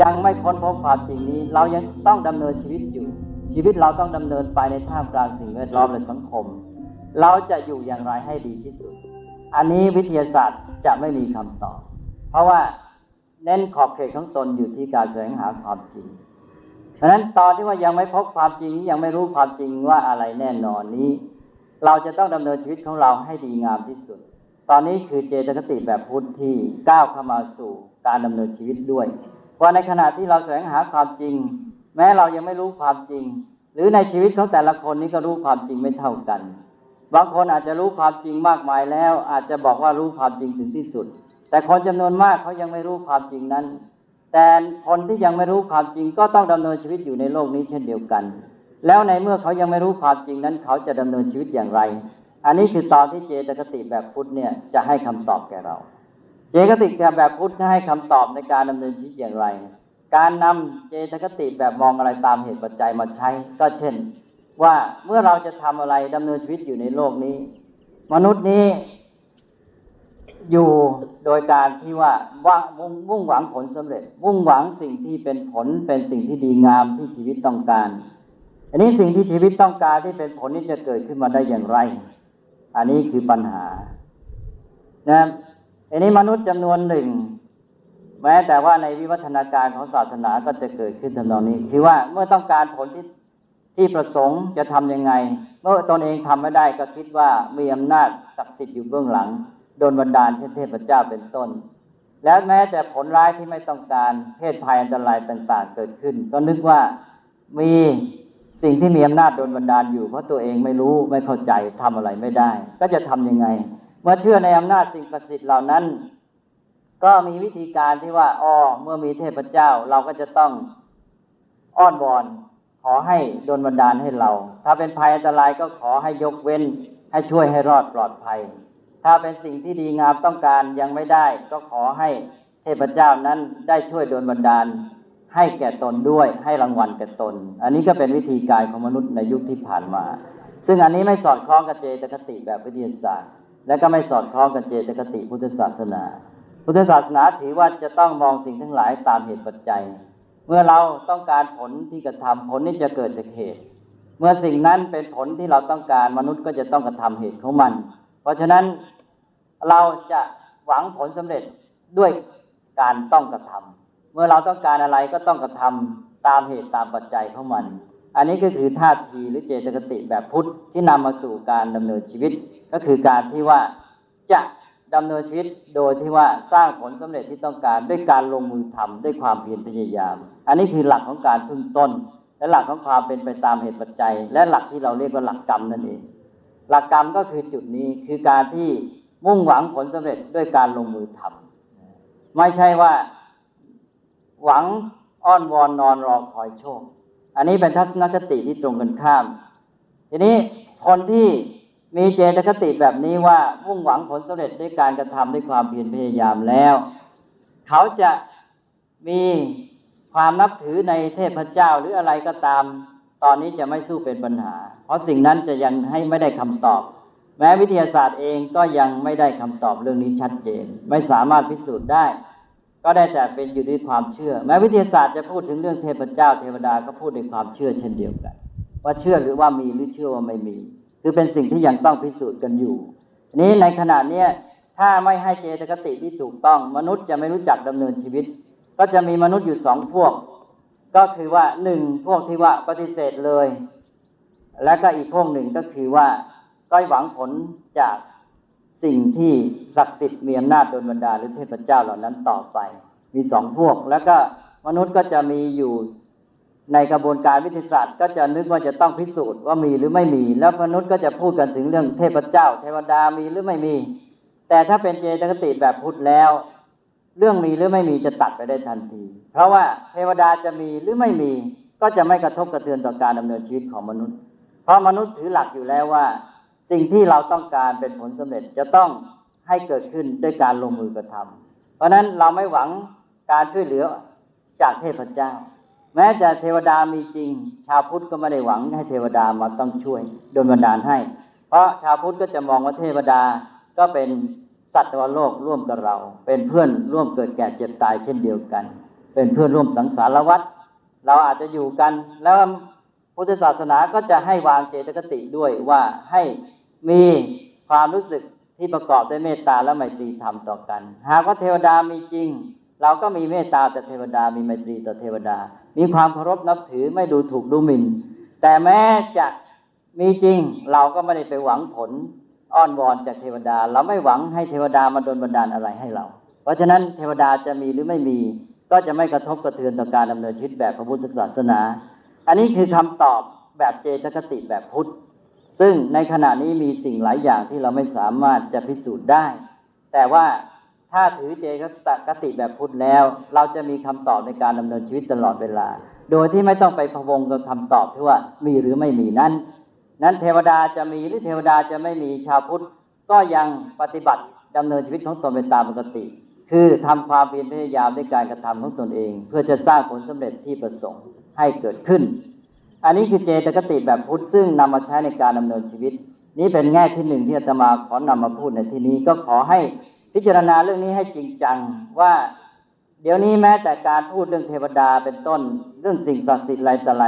ยังไม่พ้นพบความจริงนี้ เรายังต้องดำเนินชีวิตอยู่ ชีวิตเราต้องดำเนินไปในท่ามกลางสิ่งแวดล้อมและสังคม เราจะอยู่อย่างไรให้ดีที่สุด อันนี้วิทยาศาสตร์จะไม่มีคำตอบ เพราะว่าเน้นขอบเขตของตนอยู่ที่การแสวงหาความจริงเพราะนั้นตอนที่ว่ายังไม่พบความจริงยังไม่รู้ความจริงว่าอะไรแน่นอนนี้ เราจะต้องดำเนินชีวิตของเราให้ดีงามที่สุด ตอนนี้คือเจตคติแบบพุทธที่ก้าวเข้ามาสู่การดำเนินชีวิตด้วย เพราในขณะที่เราแสวงหาความจริง แม้เรายังไม่รู้ความจริง หรือในชีวิตของแต่ละคนนี้ก็รู้ความจริงไม่เท่ากัน บางคนอาจจะรู้ความจริงมากมายแล้ว อาจจะบอกว่ารู้ความจริงถึงที่สุด แต่คนจำนวนมากเขายังไม่รู้ความจริงนั้น แต่คนที่ยังไม่รู้ความจริงก็ต้องดำเนินชีวิตอยู่ในโลกนี้เช่นเดียวกัน แล้วในเมื่อเขายังไม่รู้ความจริงนั้น เขาจะดำเนินชีวิตอย่างไร อันนี้คือตอนที่เจตคติแบบพุทธเนี่ยจะให้คำตอบแก่เรา เจตคติแบบพุทธให้คำตอบในการดำเนินชีวิตอย่างไร การนำเจตคติแบบมองอะไรตามเหตุปัจจัยมาใช้ ก็เช่น ว่าเมื่อเราจะทำอะไรดำเนินชีวิตอยู่ในโลกนี้ มนุษย์นี้อยู่โดยการที่ว่าว่ามุ่งมุ่งหวังผลสำเร็จ มุ่งหวังสิ่งที่เป็นผลเป็นสิ่งที่ดีงามที่ชีวิตต้องการ อันนี้สิ่งที่ชีวิตต้องการที่เป็นผลนี้จะเกิดขึ้นมาได้อย่างไร อันนี้คือปัญหานะ อันนี้มนุษย์จำนวนหนึ่ง แม้แต่ว่าในวิวัฒนาการของศาสนาก็จะเกิดขึ้นทำนองนี้ คือว่าเมื่อต้องการผลที่ที่ประสงค์จะทํำยังไง เมื่อตนเองทำไม่ได้ก็คิดว่ามีอำนาจศักดิ์สิทธิ์อยู่เบื้องหลัง โดนบันดาลเช่นเทพเจ้าเป็นต้น แล้วแม้แต่ผลร้ายที่ไม่ต้องการเพศภัยอันตรายต่างๆ เกิดขึ้น ก็นึกว่ามีสิ่งที่มีอำนาจโดนบันดาลอยู่เพราะตัวเองไม่รู้ไม่เข้าใจทำอะไรไม่ได้ ก็จะทํำยังไง เมื่อเชื่อในอำนาจสิ่งศักดิ์สิทธิ์เหล่านั้น ก็มีวิธีการที่ว่าอ๋อเมื่อมีเทพเจ้าเราก็จะต้องอ้อนวอนขอให้โดนบันดาลให้เรา ถ้าเป็นภัยอันตรายก็ขอให้ยกเว้น ให้ช่วยให้รอดปลอดภัย ถ้าเป็นสิ่งที่ดีงามต้องการยังไม่ได้ ก็ขอให้เทพเจ้านั้นได้ช่วยโดนบันดาล ให้แก่ตนด้วย ให้รางวัลแก่ตน อันนี้ก็เป็นวิธีการของมนุษย์ในยุคที่ผ่านมา ซึ่งอันนี้ไม่สอดคล้องกับเจตคติแบบวิทยาศาสตร์ และก็ไม่สอดคล้องกับเจตคติพุทธศาสนา พุทธศาสนาถือว่าจะต้องมองสิ่งทั้งหลายตามเหตุปัจจัย เมื่อเราต้องการผลที่กระทำผลนี้จะเกิดจากเหตุ เมื่อสิ่งนั้นเป็นผลที่เราต้องการมนุษย์ก็จะต้องกระทำเหตุของมัน เพราะฉะนั้นเราจะหวังผลสำเร็จด้วยการต้องกระทำเมื่อเราต้องการอะไรก็ต้องกระทำตามเหตุตามปัจจัยของมัน อันนี้ก็คือท่าทีหรือเจตคติแบบพุทธที่นำมาสู่การดำเนินชีวิต ก็คือการที่ว่าจะดำเนินชีวิตโดยที่ว่าสร้างผลสำเร็จที่ต้องการด้วยการลงมือทำด้วยความเพียรพยายาม อันนี้คือหลักของการพึ่งต้น และหลักของความเป็นไปตามเหตุปัจจัย และหลักที่เราเรียกว่าหลักกรรมนั่นเอง หลักกรรมก็คือจุดนี้คือการที่มุ่งหวังผลสำเร็จด้วยการลงมือทำไม่ใช่ว่า หวังอ้อนวอนนอนรอคอยโชค อันนี้เป็นทัศนคติที่ตรงกันข้าม ทีนี้คนที่มีเจตคติแบบนี้ว่ามุ่งหวังผลสำเร็จด้วยการกระทำด้วยความเพียรพยายามแล้ว เขาจะมีความนับถือในเทพเจ้าหรืออะไรก็ตาม ตอนนี้จะไม่สู้เป็นปัญหา เพราะสิ่งนั้นจะยังให้ไม่ได้คำตอบ แม้วิทยาศาสตร์เองก็ยังไม่ได้คำตอบเรื่องนี้ชัดเจน ไม่สามารถพิสูจน์ได้ ก็ได้แต่เป็นอยู่ที่ความเชื่อ แม้วิทยาศาสตร์จะพูดถึงเรื่องเทพเจ้าเทวดาก็พูดด้วยความเชื่อเช่นเดียวกัน ว่าเชื่อหรือว่ามีหรือเชื่อว่าไม่มี คือเป็นสิ่งที่ยังต้องพิสูจน์กันอยู่ นี้ในขณะเนี้ยถ้าไม่ให้เจตคติที่ถูกต้อง มนุษย์จะไม่รู้จักดำเนินชีวิต ก็จะมีมนุษย์อยู่สองพวก ก็คือว่าหนึ่งพวกที่ว่าปฏิเสธเลย และก็อีกพวกหนึ่งก็คือว่าก็หวังผลจาก สิ่งที่ศักดิ์สิทธิ์มีอำนาจโดนบันดาลหรือเทพเจ้าเหล่านั้นต่อไป มีสองพวก แล้วก็มนุษย์ก็จะมีอยู่ในกระบวนการวิทยาศาสตร์ ก็จะนึกว่าจะต้องพิสูจน์ว่ามีหรือไม่มี แล้วมนุษย์ก็จะพูดกันถึงเรื่องเทพเจ้า เทวดามีหรือไม่มี แต่ถ้าเป็นเจตคติแบบพุทธแล้ว เรื่องมีหรือไม่มีจะตัดไปได้ทันที เพราะว่าเทวดาจะมีหรือไม่มี ก็จะไม่กระทบกระเทือนต่อการดำเนินชีวิตของมนุษย์ เพราะมนุษย์ถือหลักอยู่แล้วว่า สิ่งที่เราต้องการเป็นผลสำเร็จจะต้องให้เกิดขึ้นด้วยการลงมือกระทำเพราะฉะนั้นเราไม่หวังการช่วยเหลือจากเทพเจ้า แม้จะเทวดามีจริง ชาวพุทธก็ไม่ได้หวังให้เทวดามาต้องช่วยโดนบันดาลให้ เพราะชาวพุทธก็จะมองว่าเทวดาก็เป็นสัตว์โลกร่วมกับเรา เป็นเพื่อนร่วมเกิดแก่เจ็บตายเช่นเดียวกัน เป็นเพื่อนร่วมสังสารวัฏเราอาจจะอยู่กัน แล้วพุทธศาสนาก็จะให้วางเจตคติด้วยว่าให้ มีความรู้สึกที่ประกอบด้วยเมตตาและไมตรีธรรมต่อกัน หากว่าเทวดามีจริง เราก็มีเมตตาต่อเทวดา มีไมตรีต่อเทวดา มีความเคารพนับถือไม่ดูถูกดูหมิ่น แต่แม้จะมีจริง เราก็ไม่ได้ไปหวังผลอ้อนวอนจากเทวดา เราไม่หวังให้เทวดามาดลบันดาลอะไรให้เรา เพราะฉะนั้นเทวดาจะมีหรือไม่มี ก็จะไม่กระทบกระเทือนต่อการดำเนินชีวิตแบบพระพุทธศาสนา อันนี้คือคำตอบแบบเจตคติแบบพุทธ ซึ่งในขณะนี้มีสิ่งหลายอย่างที่เราไม่สามารถจะพิสูจน์ได้ แต่ว่าถ้าถือเจตคติแบบพุทธแล้ว เราจะมีคำตอบในการดำเนินชีวิตตลอดเวลา โดยที่ไม่ต้องไปพะวงกับคำตอบที่ว่ามีหรือไม่มีนั้น นั้นเทวดาจะมีหรือเทวดาจะไม่มีชาวพุทธ ก็ยังปฏิบัติดำเนินชีวิตของตนเป็นตามปกติ คือทำความเพียรพยายามในการกระทำของตนเอง เพื่อจะสร้างผลสำเร็จที่ประสงค์ให้เกิดขึ้น อันนี้คือเจตคติแบบพุทธซึ่งนำมาใช้ในการดำเนินชีวิต นี้เป็นแง่ที่หนึ่งที่อาตมาขอนำมาพูดในที่นี้ก็ขอให้พิจารณาเรื่องนี้ให้จริงจังว่าเดี๋ยวนี้แม้แต่การพูดเรื่องเทวดาเป็นต้นเรื่องสิ่งศักดิ์สิทธิ์อะไรต่ออะไร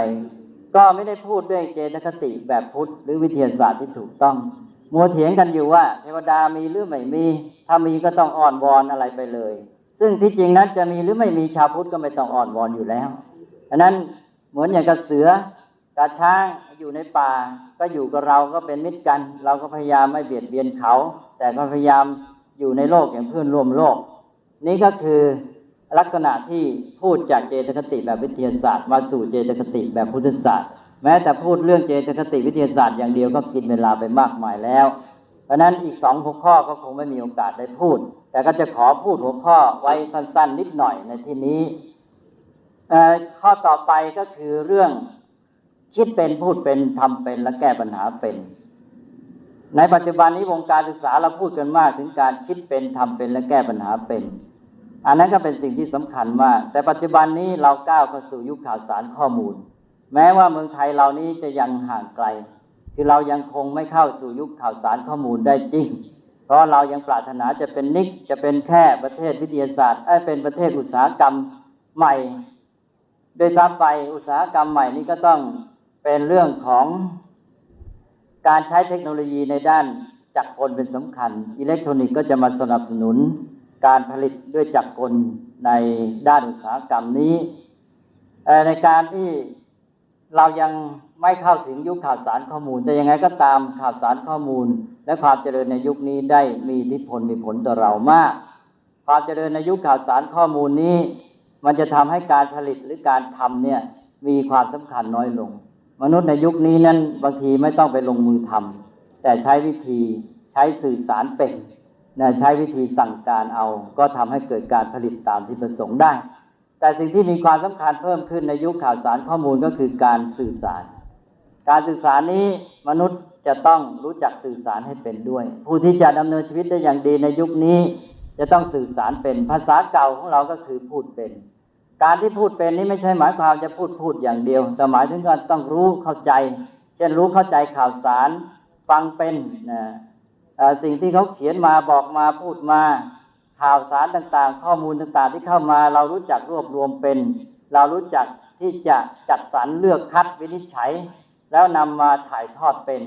ก็ไม่ได้พูดด้วยเจตคติแบบพุทธหรือวิทยาศาสตร์ที่ถูกต้องมัวเถียงกันอยู่ว่า เทวดามีหรือไม่มี ถ้ามีก็ต้องอ่อนวอนอะไรไปเลย ซึ่งที่จริงนั้นจะมีหรือไม่มีชาวพุทธก็ไม่ต้องอ่อนวอนอยู่แล้วอันนั้นเหมือนอย่างกับเสือ กระช้างอยู่ในป่า ก็อยู่กับเราก็เป็นมิตรกัน เราก็พยายามไม่เบียดเบียนเขา แต่ก็พยายามอยู่ในโลกอย่างเพื่อนร่วมโลก นี่ก็คือลักษณะที่พูดจากเจตคติแบบวิทยาศาสตร์ มาสู่เจตคติแบบพุทธศาสตร์ แม้แต่พูดเรื่องเจตคติวิทยาศาสตร์อย่างเดียวก็กินเวลาไปมากมายแล้ว เพราะนั้นอีกสองหัวข้อก็คงไม่มีโอกาสได้พูด แต่ก็จะขอพูดหัวข้อไว้สั้นๆ นิดหน่อยในที่นี้ข้อต่อไปก็คือเรื่อง คิดเป็นพูดเป็นทำเป็นและแก้ปัญหาเป็น ในปัจจุบันนี้วงการศึกษาเราพูดกันมากถึงการคิดเป็นทำเป็นและแก้ปัญหาเป็น อันนั้นก็เป็นสิ่งที่สำคัญมาก แต่ปัจจุบันนี้เราก้าวเข้าสู่ยุคข่าวสารข้อมูล แม้ว่าเมืองไทยเรานี้จะยังห่างไกล คือเรายังคงไม่เข้าสู่ยุคข่าวสารข้อมูลได้จริงเพราะเรายังปรารถนาจะเป็นนิกจะเป็นแค่ประเทศวิทยาศาสตร์เอเป็นประเทศอุตสาหกรรมใหม่ โดยซ้ำไปอุตสาหกรรมใหม่นี้ก็ต้อง เป็นเรื่องของการใช้เทคโนโลยีในด้านจักรกลเป็นสำคัญ อิเล็กทรอนิกส์ก็จะมาสนับสนุนการผลิตด้วยจักรกลในด้านอุตสาหกรรมนี้ ในการที่เรายังไม่เข้าถึงยุคข่าวสารข้อมูล แต่ยังไงก็ตามข่าวสารข้อมูล และความเจริญในยุคนี้ได้มีอิทธิพลมีผลต่อเรามาก ความเจริญในยุคข่าวสารข้อมูลนี้ มันจะทำให้การผลิตหรือการทำเนี่ยมีความสำคัญน้อยลง มนุษย์ในยุคนี้นั้นบางทีไม่ต้องไปลงมือทำแต่ใช้วิธีใช้สื่อสารเป็นนะใช้วิธีสั่งการเอา ก็ทำให้เกิดการผลิตตามที่ประสงค์ได้ แต่สิ่งที่มีความสำคัญเพิ่มขึ้นในยุคข่าวสารข้อมูลก็คือการสื่อสาร การสื่อสารนี้มนุษย์จะต้องรู้จักสื่อสารให้เป็นด้วย ผู้ที่จะดำเนินชีวิตได้อย่างดีในยุคนี้ จะต้องสื่อสารเป็นภาษาเก่าของเราก็คือพูดเป็น การที่พูดเป็นนี้ไม่ใช่หมายความจะพูดพูดอย่างเดียว แต่หมายถึงการต้องรู้เข้าใจ เช่นรู้เข้าใจข่าวสารฟังเป็นนะสิ่งที่เขาเขียนมาบอกมาพูดมาข่าวสารต่างๆ ข้อมูลต่างๆ ที่เข้ามา เรารู้จักรวบรวมเป็น เรารู้จักที่จะจัดสรรเลือกคัดวินิจฉัย แล้วนำมาถ่ายทอดเป็น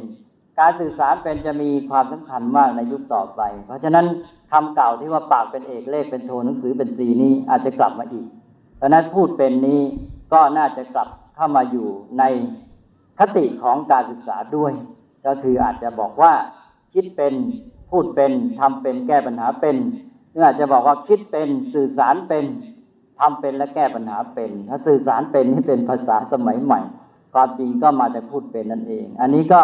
การสื่อสารเป็นจะมีความสำคัญมากในยุคต่อไป เพราะฉะนั้นคำเก่าที่ว่าปากเป็นเอกเลขเป็นโทหนังสือเป็นสีนี้อาจจะกลับมาอีก เพราะนั้นพูดเป็นนี้ก็น่าจะกลับเข้ามาอยู่ในคติของการศึกษาด้วย ก็คืออาจจะบอกว่าคิดเป็นพูดเป็นทำเป็นแก้ปัญหาเป็นหรืออาจจะบอกว่าคิดเป็นสื่อสารเป็นทำเป็นและแก้ปัญหาเป็น ถ้าสื่อสารเป็นนี่เป็นภาษาสมัยใหม่ ความจริงก็มาจากพูดเป็นนั่นเอง อันนี้ก็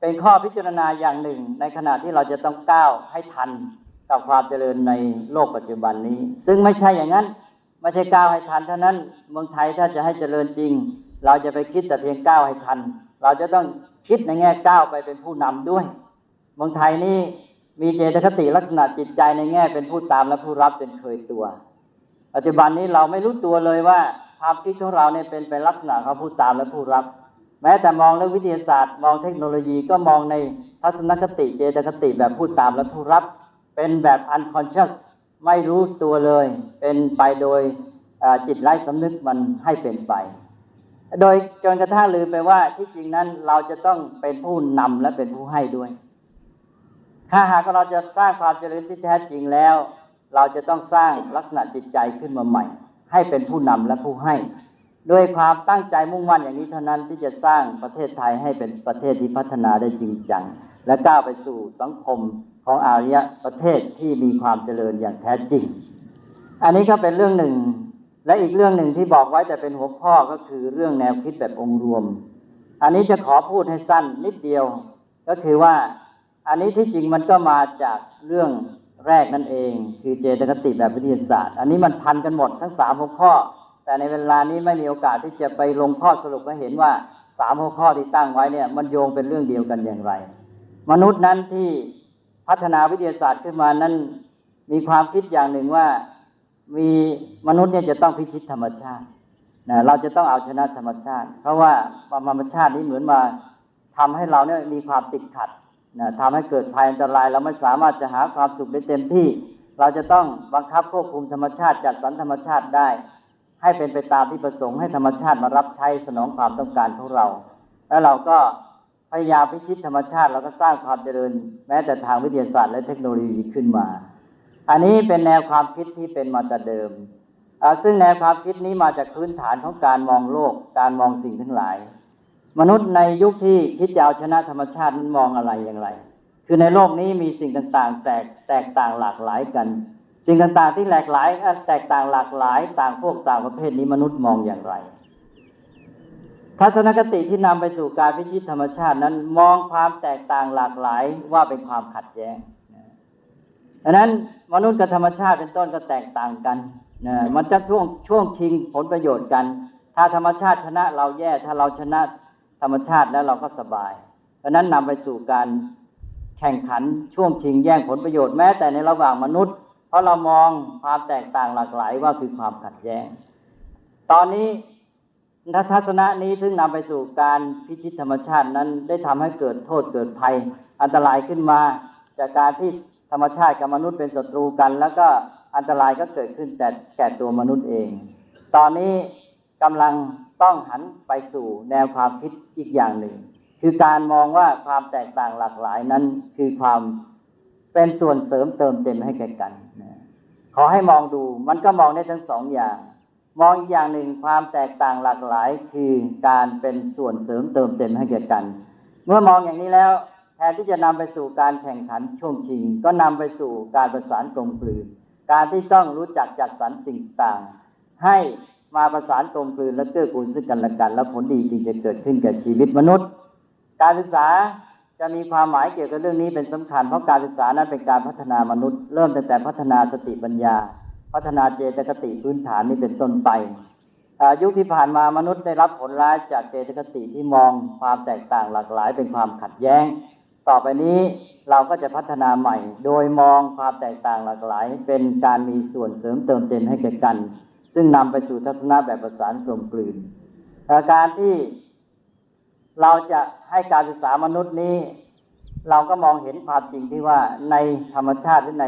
เป็นข้อพิจารณาอย่างหนึ่ง ในขณะที่เราจะต้องก้าวให้ทันกับความเจริญในโลกปัจจุบันนี้ ซึ่งไม่ใช่อย่างนั้น ไม่ใช่ก้าวให้ทันเท่านั้นเมืองไทยถ้าจะให้เจริญจริง เราจะไปคิดแต่เพียงก้าวให้ทัน เราจะต้องคิดในแง่ก้าวไปเป็นผู้นำด้วย เมืองไทยนี่มีเจตคติลักษณะจิตใจในแง่เป็นผู้ตามและผู้รับเป็นเคยตัว ปัจจุบันนี้เราไม่รู้ตัวเลยว่าความคิดของเราเนี่ยเป็นเป็นลักษณะของผู้ตามและผู้รับ แม้แต่มองเรื่องวิทยาศาสตร์ มองเทคโนโลยีก็มองในทัศนคติเจตคติแบบผู้ตามและผู้รับ เป็นแบบ unconscious ไม่รู้ตัวเลย เป็นไปโดยจิตไร้สำนึกมันให้เป็นไป โดยจนกระทั่งลืมไปว่าที่จริงนั้นเราจะต้องเป็นผู้นำและเป็นผู้ให้ด้วย ถ้าหากเราจะสร้างความเจริญที่แท้จริงแล้ว เราจะต้องสร้างลักษณะจิตใจขึ้นมาใหม่ ให้เป็นผู้นำและผู้ให้ด้วยความตั้งใจมุ่งมั่นอย่างนี้เท่านั้นที่จะสร้างประเทศไทยให้เป็นประเทศที่พัฒนาได้จริงจัง และก้าวไปสู่สังคมของอารยประเทศที่มีความเจริญอย่างแท้จริง อันนี้ก็เป็นเรื่องหนึ่ง และอีกเรื่องหนึ่งที่บอกไว้แต่เป็นหัวข้อก็คือเรื่องแนวคิดแบบองค์รวม อันนี้จะขอพูดให้สั้นนิดเดียว ก็คือว่าอันนี้ที่จริงมันก็มาจากเรื่องแรกนั่นเอง คือเจตคติแบบวิทยาศาสตร์ อันนี้มันพันกันหมดทั้งสามหัวข้อ แต่ในเวลานี้ไม่มีโอกาสที่จะไปลงข้อสรุปให้เห็นว่าสามหัวข้อที่ตั้งไว้เนี่ย มันโยงเป็นเรื่องเดียวกันอย่างไร มนุษย์นั้นที่พัฒนาวิทยาศาสตร์ขึ้นมานั้นมีความคิดอย่างหนึ่งว่ามีมนุษย์เนี่ยจะต้องพิชิตธรรมชาตินะเราจะต้องเอาชนะธรรมชาติ เพราะว่าธรรมชาตินี้เหมือนมาทำให้เราเนี่ยมีความติดขัดนะทำให้เกิดภัยอันตราย เราไม่สามารถจะหาความสุขได้เต็มที่ เราจะต้องบังคับควบคุมธรรมชาติจัดสรรธรรมชาติได้ ให้เป็นไปตามที่ประสงค์ให้ธรรมชาติมารับใช้สนองความต้องการของเรา แล้วเราก็ พยายามพิชิตธรรมชาติเราก็สร้างความเจริญ แม้แต่ทางวิทยาศาสตร์และเทคโนโลยีขึ้นมา อันนี้เป็นแนวความคิดที่เป็นมาแต่เดิม ซึ่งแนวความคิดนี้มาจากพื้นฐานของการมองโลก การมองสิ่งทั้งหลาย มนุษย์ในยุคที่คิดจะเอาชนะธรรมชาตินั้นมองอะไรอย่างไร คือในโลกนี้มีสิ่งต่างๆ แตกแตกต่างหลากหลายกัน สิ่งต่างๆที่หลากหลายแตกต่างหลากหลาย ต่างพวกต่างประเภทนี้มนุษย์มองอย่างไร ทัศนคติที่นำไปสู่การพิชิตธรรมชาตินั้นมองความแตกต่างหลากหลายว่าเป็นความขัดแย้งดังนั้นมนุษย์กับธรรมชาติเป็นต้นก็แตกต่างกันนะมันจะช่วงช่วงชิงผลประโยชน์กัน ถ้าธรรมชาติชนะเราแย่ ถ้าเราชนะธรรมชาติแล้วเราก็สบายดังนั้นนำไปสู่การแข่งขันช่วงชิงแย่งผลประโยชน์แม้แต่ในระหว่างมนุษย์ เพราะเรามองความแตกต่างหลากหลายว่าคือความขัดแย้ง ตอนนี้ ทัศนะนี้ซึ่งนำไปสู่การพิชิตธรรมชาตินั้นได้ทำให้เกิดโทษเกิดภัย อันตรายขึ้นมา จากการที่ธรรมชาติกับมนุษย์เป็นศัตรูกัน แล้วก็อันตรายก็เกิดขึ้นแต่แก่ตัวมนุษย์เอง ตอนนี้กำลังต้องหันไปสู่แนวความคิดอีกอย่างหนึ่ง คือการมองว่าความแตกต่างหลากหลายนั้น คือความเป็นส่วนเสริมเติมเต็มให้แก่กันขอให้มองดูมันก็มองได้ทั้งสองอย่าง มองอีกอย่างหนึ่งความแตกต่างหลากหลายคือการเป็นส่วนเสริมเติมเต็มให้แก่กัน เมื่อมองอย่างนี้แล้วแทนที่จะนำไปสู่การแข่งขันช่วงชิง ก็นำไปสู่การประสานกลมกลืน การที่ต้องรู้จักจัดสรรสิ่งต่างให้มาประสานกลมกลืนและเกื้อกูลซึ่งกันและกัน แล้วผลดีจริงจะเกิดขึ้นกับชีวิตมนุษย์ การศึกษาจะมีความหมายเกี่ยวกับเรื่องนี้เป็นสำคัญเพราะการศึกษานั้นเป็นการพัฒนามนุษย์ เริ่มตั้งแต่พัฒนาสติปัญญา พัฒนาเจตคติพื้นฐานนี้เป็นต้นไปยุคที่ผ่านมามนุษย์ได้รับผลร้ายจากเจตคติที่มองความแตกต่างหลากหลายเป็นความขัดแย้ง ต่อไปนี้เราก็จะพัฒนาใหม่ โดยมองความแตกต่างหลากหลาย เป็นการมีส่วนเสริมเติมเต็มให้แก่กัน ซึ่งนำไปสู่ทัศนะแบบประสานกลมกลืนการที่เราจะให้การศึกษามนุษย์นี้ เราก็มองเห็นความจริงที่ว่าในธรรมชาติหรือใน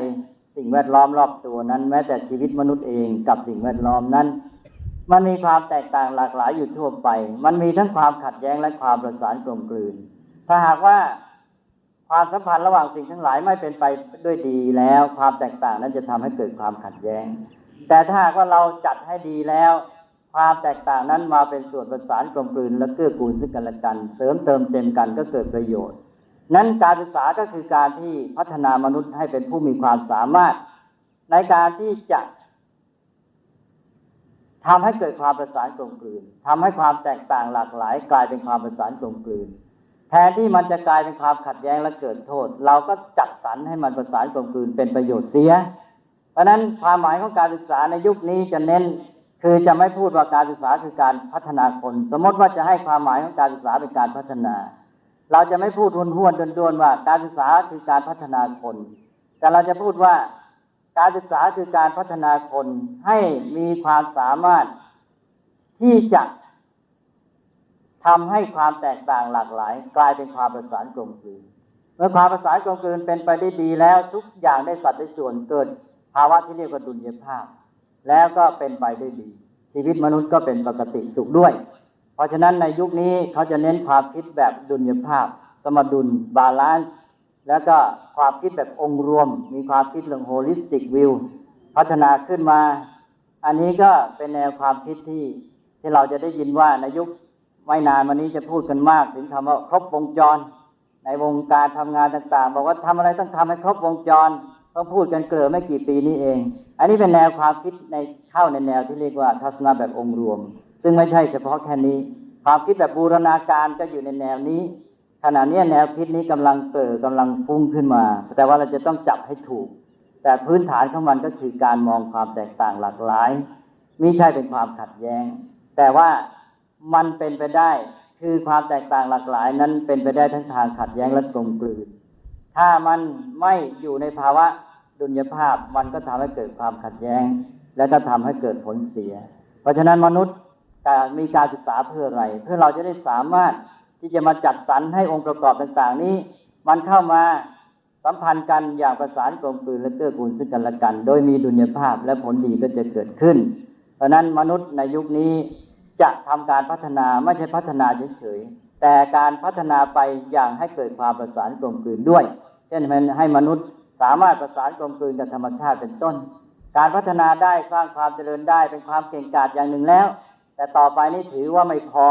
สิ่งแวดล้อมรอบตัวนั้น แม้แต่ชีวิตมนุษย์เองกับสิ่งแวดล้อมนั้น มันมีความแตกต่างหลากหลายอยู่ทั่วไป มันมีทั้งความขัดแย้งและความประสานกลมกลืน ถ้าหากว่าความสัมพันธ์ระหว่างสิ่งทั้งหลายไม่เป็นไปด้วยดีแล้ว ความแตกต่างนั้นจะทำให้เกิดความขัดแย้ง แต่ถ้าหากว่าเราจัดให้ดีแล้ว ความแตกต่างนั้นมาเป็นส่วนประสานกลมกลืนและเกื้อกูลซึ่งกันและกัน เสริมเติมเต็มกันก็เกิดประโยชน์ นั้นการศึกษาก็คือการที่พัฒนามนุษย์ให้เป็นผู้มีความสามารถ ในการที่จะทำให้เกิดความประสานกลมกลืนทำให้ความแตกต่างหลากหลาย กลายเป็นความประสานกลมกลืน แทนที่มันจะกลายเป็นความขัดแย้งและเกิดโทษ เราก็จัดสรรให้มันประสานกลมกลืนเป็นประโยชน์เสีย เพราะนั้นความหมายของการศึกษาในยุคนี้จะเน้น คือจะไม่พูดว่าการศึกษาคือการพัฒนาคน สมมติว่าจะให้ความหมายของการศึกษาเป็นการพัฒนา เราจะไม่พูดทุนห้วนดวนๆว่า การศึกษาคือการพัฒนาคน แต่เราจะพูดว่าการศึกษาคือการพัฒนาคนให้มีความสามารถที่จะทำให้ความแตกต่างหลากหลาย กลายเป็นความประสานกลมกลืนเมื่อความประสานกลมกลืนเป็นไปได้ดีแล้วทุกอย่างได้สัดได้ส่วนเกิด ภาวะที่เรียกว่าดุลยภาพ แล้วก็เป็นไปได้ดี ชีวิตมนุษย์ก็เป็นปกติสุขด้วย เพราะฉะนั้นในยุคนี้เขาจะเน้นความคิดแบบดุลยภาพ สมดุลบาลานซ์แล้วก็ความคิดแบบองค์รวม มีความคิดเรื่องโฮลิสติกวิวพัฒนาขึ้นมา อันนี้ก็เป็นแนวความคิดที่ที่เราจะได้ยินว่าในยุคไม่นานมานี้จะพูดกันมาก ถึงคำว่าครบวงจร ในวงการทำงานต่างๆ บอกว่าทำอะไรต้องทำให้ครบวงจรต้องพูดกันเกลือไม่กี่ปีนี้เอง อันนี้เป็นแนวความคิดในเข้าในแนวที่เรียกว่าทัศนะแบบองค์รวม ซึ่งไม่ใช่เฉพาะแค่นี้ ความคิดแบบบูรณาการก็อยู่ในแนวนี้ ขณะนี้แนวคิดนี้กำลังเกิดกำลังฟุ้งขึ้นมา แต่ว่าเราจะต้องจับให้ถูก แต่พื้นฐานของมันก็คือการมองความแตกต่างหลากหลายไม่ใช่เป็นความขัดแย้ง แต่ว่ามันเป็นไปได้คือความแตกต่างหลากหลายนั้นเป็นไปได้ทั้งทางขัดแย้งและกลมกลืน ถ้ามันไม่อยู่ในภาวะดุลยภาพมันก็ทำให้เกิดความขัดแย้ง และก็ทำให้เกิดผลเสีย เพราะฉะนั้นมนุษย์ มีการศึกษาเพื่ออะไร เพื่อเราจะได้สามารถที่จะมาจัดสรรให้องค์ประกอบต่างๆ นี้ มันเข้ามาสัมพันธ์กันอย่างประสานกลมกลืนและเกื้อกูลซึ่งกันและกัน โดยมีดุลยภาพและผลดีก็จะเกิดขึ้น เพราะนั้นมนุษย์ในยุคนี้จะทำการพัฒนาไม่ใช่พัฒนาเฉยๆแต่การพัฒนาไปอย่างให้เกิดความประสานกลมกลืนด้วย เช่นให้มนุษย์สามารถประสานกลมกลืนกับธรรมชาติเป็นต้น การพัฒนาได้สร้างความเจริญได้เป็นความเก่งกาจอย่างหนึ่งแล้ว แต่ต่อไปนี้ถือว่าไม่พอ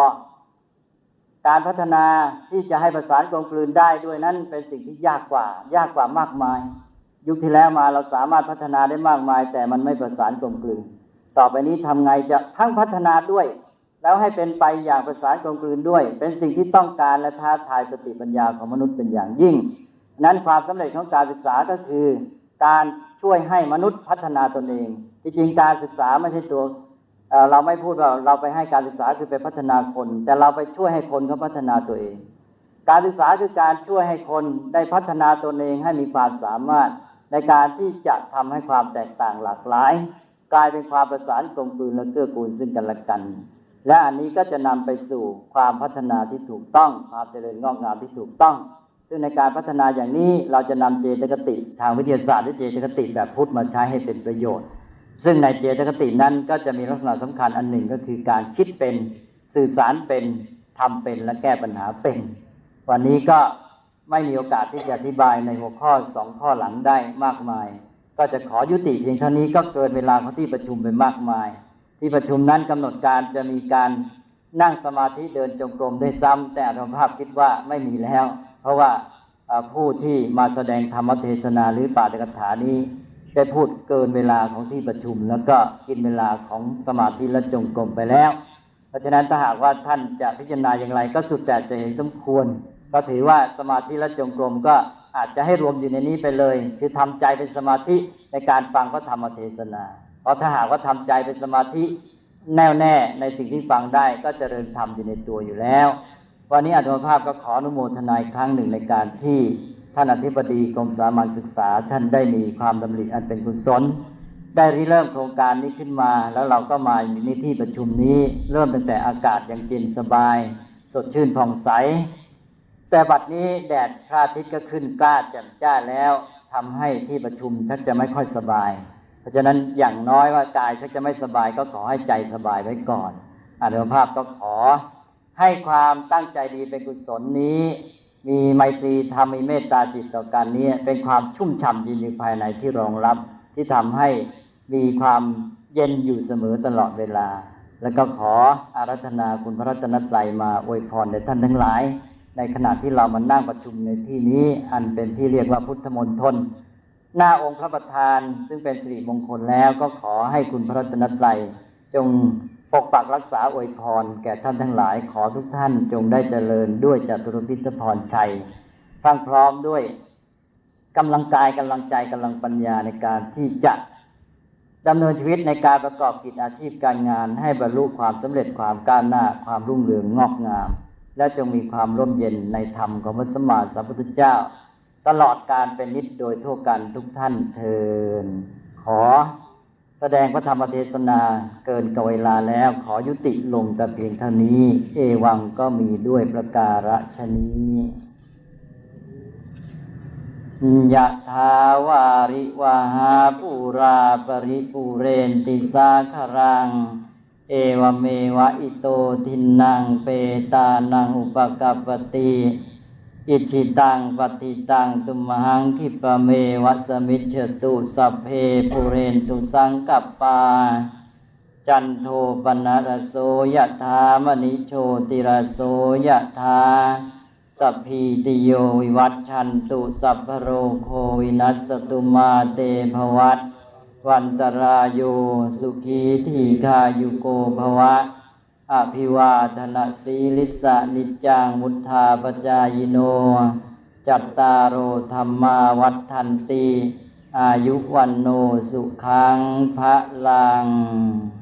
การพัฒนาที่จะให้ประสานกลมกลืนได้ด้วยนั้นเป็นสิ่งที่ยากกว่า ยากกว่ามากมาย ยุคที่แล้วมาเราสามารถพัฒนาได้มากมาย แต่มันไม่ประสานกลมกลืน ต่อไปนี้ทำไงจะทั้งพัฒนาด้วย แล้วให้เป็นไปอย่างประสานกลมกลืนด้วย เป็นสิ่งที่ต้องการและท้าทายสติปัญญาของมนุษย์เป็นอย่างยิ่ง นั้นความสำเร็จของการศึกษาก็คือ การช่วยให้มนุษย์พัฒนาตนเองที่จริงการศึกษาไม่ใช่ตัว เราไม่พูดว่าเราไปให้การศึกษาคือไปพัฒนาคน แต่เราไปช่วยให้คนเขาพัฒนาตัวเอง การศึกษาคือการช่วยให้คนได้พัฒนาตนเองให้มีความสามารถ ในการที่จะทำให้ความแตกต่างหลากหลาย กลายเป็นความประสานกลมกลืนและเกื้อกูลซึ่งกันและกัน และอันนี้ก็จะนำไปสู่ความพัฒนาที่ถูกต้องความเจริญงอกงามที่ถูกต้อง ซึ่งในการพัฒนาอย่างนี้เราจะนำเจตคติทางวิทยาศาสตร์หรือเจตคติแบบพุทธมาใช้ให้เป็นประโยชน์ ซึ่งในเจตคตินั้นก็จะมีลักษณะสำคัญอันหนึ่งก็คือการคิดเป็นสื่อสารเป็นทำเป็นและแก้ปัญหาเป็น วันนี้ก็ไม่มีโอกาสที่จะอธิบายในหัวข้อสองข้อหลังได้มากมาย ก็จะขอยุติเพียงเท่านี้ก็เกินเวลาของที่ประชุมไปมากมาย ที่ประชุมนั้นกำหนดการจะมีการนั่งสมาธิเดินจงกรมได้ซ้ำแต่อนุภาพคิดว่าไม่มีแล้ว เพราะว่าผู้ที่มาแสดงธรรมเทศนาหรือปาฐกถานี้ ได้พูดเกินเวลาของที่ประชุม แล้วก็กินเวลาของสมาธิและจงกรมไปแล้ว เพราะฉะนั้นถ้าหากว่าท่านจะพิจารณาอย่างไร ก็สุดแต่จะเห็นสมควร ก็ถือว่าสมาธิและจงกรมก็อาจจะให้รวมอยู่ในนี้ไปเลย คือทำใจเป็นสมาธิในการฟังพระธรรมเทศนา เพราะถ้าหากว่าทำใจเป็นสมาธิแน่วแน่ในสิ่งที่ฟังได้ก็จเจริญธรรมอยู่ในตัวอยู่แล้ว วันนี้อาตมาภาพก็ขออนุโมทนาอีกครั้งหนึ่งในการที่ ท่านอธิบดีกรมสามัญศึกษา ท่านได้มีความดำริอันเป็นกุศลได้ริเริ่มโครงการนี้ขึ้นมา แล้วเราก็มาอยู่ในที่ประชุมนี้ เริ่มตั้งแต่อากาศยังเย็นสบาย สดชื่นผ่องใส แต่บัดนี้แดดพระอาทิตย์ก็ขึ้นกล้าแจ่มจ้าแล้วทำให้ที่ประชุมชักจะไม่ค่อยสบาย เพราะฉะนั้นอย่างน้อยว่ากายชักจะไม่สบายก็ขอให้ใจสบายไว้ก่อนอาตมาภาพก็ขอ ให้ความตั้งใจดีเป็นกุศลนี้ มีไมตรีธรรมมีเมตตาจิตต่อกันนี้เป็นความชุ่มฉ่ำอยู่ภายในที่รองรับที่ทำให้มีความเย็นอยู่เสมอตลอดเวลา แล้วก็ขออารัธนาคุณพระรัตนตรัยมาอวยพรแด่ท่านทั้งหลาย ในขณะที่เรามานั่งประชุมในที่นี้ อันเป็นที่เรียกว่าพุทธมนตรหน้าองค์พระประธานซึ่งเป็นสิริมงคลแล้วก็ขอให้คุณพระรัตนตรัยจง ปกปักรักษาอวยพร แก่ท่านทั้งหลายขอทุกท่านจงได้เจริญด้วยจตุรพิธพรชัยทั้งพร้อมด้วยกำลังกายกำลังใจกำลังปัญญาในการที่จะดำเนินชีวิตในการประกอบกิจอาชีพการงาน ให้บรรลุความสำเร็จความก้าวหน้าความรุ่งเรืองงอกงาม และจงมีความร่มเย็นในธรรมของพระสมมาสัมพุทธเจ้า ตลอดการเป็นนิดโดยทั่วกันทุกท่านเทินขอ แสดงพระธรรมเทศนาเกินกเวลาแล้วขอยุติลงแต่เพียงเท่านี้ เอวังก็มีด้วยประการฉนี้ยะทาวาริวาหาปูราปริปูเรนติสาครัง เอวเมวะอิโตทินังเปตานังอุปกัปปติ อิชิตังปฏิตังตุมหังคิปะเมวัสมิจฉตุสัพเพปุเรนตุสังกัปปา จันโทปนรโสยถามณิโชติรสโสยถาสัพพีติโยวิวัตชันตุสัพพโรโควินัสสตุมาเตภวัตวันตรายโยสุขีทีคายุโกภวะ อภิวาทนาสีลิสะนิจังมุทธาปจายโน จัตตารโอธรรมาวัฏทันตี อายุวันโนสุขังพระลัง